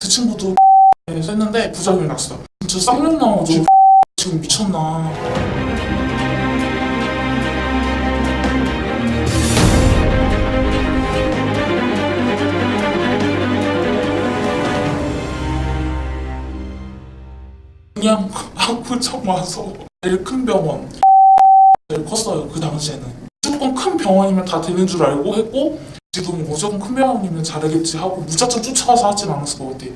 그 친구도 했는데 부작용이 났어. 진짜 쌍욕 나오죠. 지금 미쳤나. 그냥 아구청 와서 제일 큰 병원 제일 컸어요 그 당시에는 무조건 큰 병원이면 다 되는 줄 알고 했고 지금 무조건 큰 병원이면 잘하겠지 하고 무작정 쫓아가서 하진 않았을 것 같아.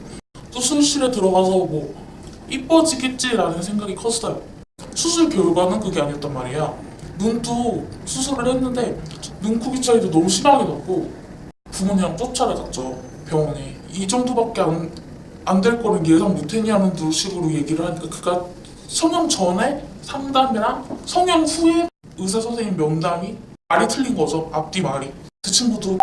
수술실에 들어가서 뭐 이뻐지겠지라는 생각이 컸어요. 수술 결과는 그게 아니었단 말이야. 눈도 수술을 했는데 눈코기 차이도 너무 심하게 났고 부모님이랑 쫓아갔죠 병원에. 이 정도밖에 안 안 될 거는 예상 못했냐는 두 식으로 얘기를 하니까 그가 성형 전에 상담이랑 성형 후에 의사 선생님 면담이 말이 틀린 거죠 앞뒤 말이. 그 친구도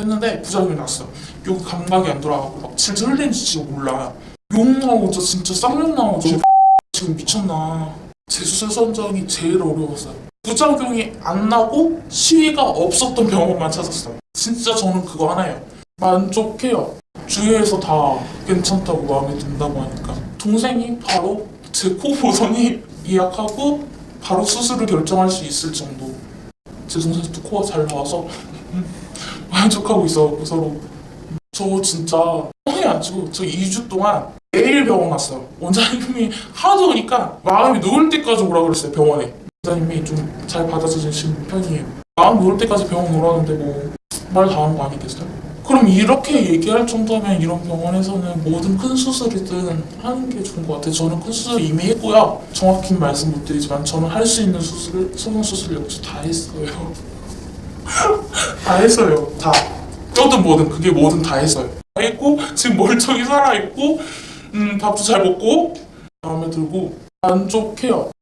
했는데 부작용이 났어. 여기 감각이 안 돌아가고 막 질질 흘리는지 지금 몰라. 욕 나오죠 진짜 쌍욕 나오죠 지금 미쳤나. 제 수술 선정이 제일 어려웠어요. 부작용이 안 나고 시위가 없었던 병원만 찾았어요. 진짜 저는 그거 하나예요. 만족해요. 주위에서 다 괜찮다고 마음에 든다고 하니까. 동생이 바로 제 코 보더니 예약하고 바로 수술을 결정할 수 있을 정도. 제 동생도 코가 잘 나와서 만족하고 있어 서로 저 진짜 뻥이 안 치고 저 2주 동안 매일 병원 갔어요 원장님이 하도 오니까 마음이 놓을 때까지 오라 그랬어요 병원에 원장님이 좀 잘 받아주시는 편이에요 마음 놓을 때까지 병원 오라는데 뭐 말 다한 거 아니겠어요? 그럼 이렇게 얘기할 정도면 이런 병원에서는 모든 큰 수술이든 하는 게 좋은 것 같아요. 저는 큰 수술 이미 했고요. 정확히 말씀 못 드리지만 저는 할 수 있는 수술을 성형 수술 역시 다 했어요. 다 했어요. 다. 뼈든 뭐든 그게 뭐든 다 했어요. 다 했고 지금 멀쩡히 살아 있고 음, 밥도 잘 먹고 마음에 들고 만족해요.